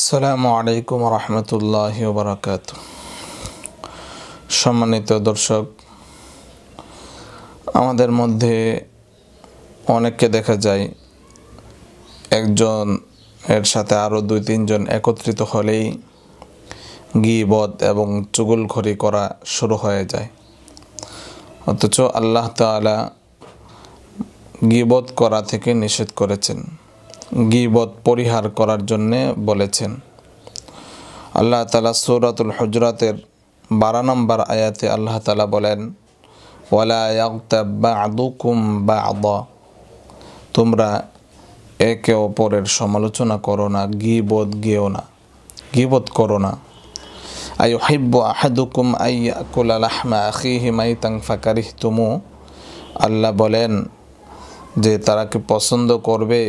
আসসালামু আলাইকুম রহমতুল্লাহ বারাকাত সম্মানিত দর্শক, আমাদের মধ্যে অনেককে দেখা যায় একজন এর সাথে আরও দুই তিনজন একত্রিত হলেই গিবদ এবং চুগুলখড়ি করা শুরু হয়ে যায়। অথচ আল্লাহ তাআলা গিবদ করা থেকে নিষেধ করেছেন। গিবত পরিহার করার জন্যে বলেছেন। আল্লাহ তালা সৌরাতুল হজরাতের বারো নম্বর আয়াতে আল্লাহ তালা বলেন, ওয়ালা বা তোমরা একে অপরের সমালোচনা করো না গিবোধ গেও না গিবোধ করো না। আই হিব্ব আহাদুকুম আই কুল আহমা আখিহি মাইতাং ফাকারিহ তুমু আল্লাহ বলেন, যে তারা কি পছন্দ করবে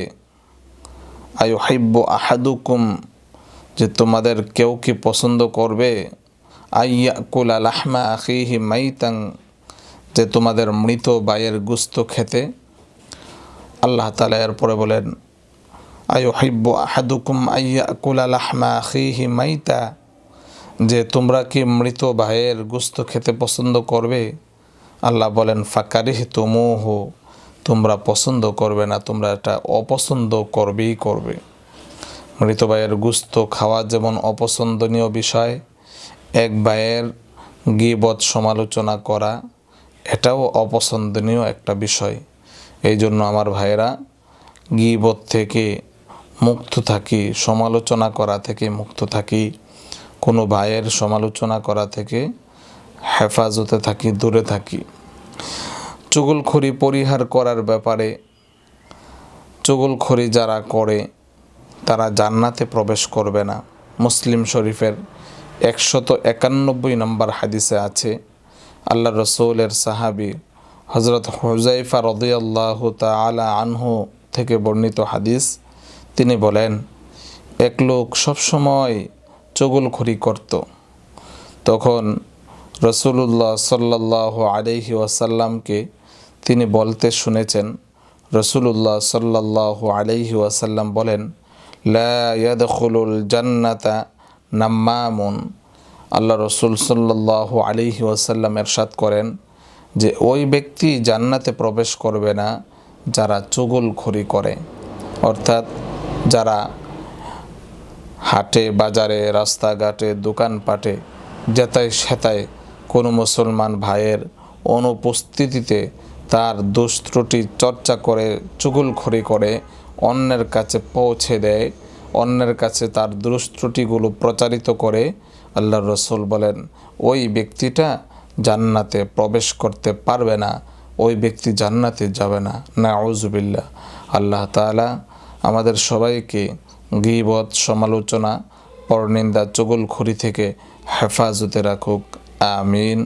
আয়ু হাইব্য আহাদুকুম, যে তোমাদের কেউ কি পছন্দ করবে? আইয়া কুলা লাহমা আখিহি মাইতাং, যে তোমাদের মৃত বায়ের গুস্ত খেতে। আল্লাহ তালা এরপরে বলেন আয়ু হাইব্য আহাদুকুম আইয়া কুলা লাহমা আখিহি মাইতা, যে তোমরা কি মৃত ভাইয়ের গুস্ত খেতে পছন্দ করবে? আল্লাহ বলেন ফাকারিহ তুমুহু তোমরা পছন্দ করবে না, তোমরা এটা অপছন্দ করবেই করবে। মৃত ভাইয়ের গুস্ত খাওয়া যেমন অপছন্দনীয় বিষয়, এক ভাইয়ের গিবত সমালোচনা করা, এটাও অপছন্দনীয় একটা বিষয়। এই জন্য আমার ভাইয়েরা, গিবত থেকে মুক্ত থাকি, সমালোচনা করা থেকে মুক্ত থাকি, কোনো ভাইয়ের সমালোচনা করা থেকে হেফাজতে থাকি, দূরে থাকি। চুগলখড়ি পরিহার করার ব্যাপারে, চুগলখড়ি যারা করে, তারা জান্নাতে প্রবেশ করবে না। মুসলিম শরীফের একশত একানব্বই নম্বর হাদিসে আছে আল্লাহ রসৌলের সাহাবি হজরত হুজাইফা রদিয়াল্লাহ তালা আনহু থেকে বর্ণিত হাদিস, তিনি বলেন, এক লোক সবসময় চুগলখড়ি করত। তখন রসুল্লাহ সাল্লাহ আলহি ওয়াসাল্লামকে তিনি বলতে শুনেছেন রসুল্লাহ সাল্লাহ আলহি ওয়াসাল্লাম বলেন লাদুল জান্নাতা নাম্মামুন। আল্লাহ রসুল সাল্লাহ আলিহি ওয়াসাল্লাম এরশাদ করেন যে, ওই ব্যক্তি জান্নাতে প্রবেশ করবে না যারা চুগল খড়ি করে। অর্থাৎ যারা হাটে, বাজারে, রাস্তাঘাটে, দোকানপাটে যেতায় সেতায় কোনো মুসলমান ভাইয়ের অনুপস্থিতিতে তার দোষ ত্রুটি চর্চা করে, চুগুলখড়ি করে অন্যের কাছে পৌঁছে দেয়। অন্যের কাছে তার দোষ ত্রুটিগুলো প্রচারিত করে। আল্লাহ রসুল বলেন, ওই ব্যক্তিটা জান্নাতে প্রবেশ করতে পারবে না। ওই ব্যক্তি জান্নাতে যাবে না। না আউজুবিল্লা আল্লাহ তালা আমাদের সবাইকে গিবত, সমালোচনা, পরনিন্দা, চুগলখড়ি থেকে হেফাজতে রাখুক। আমিন।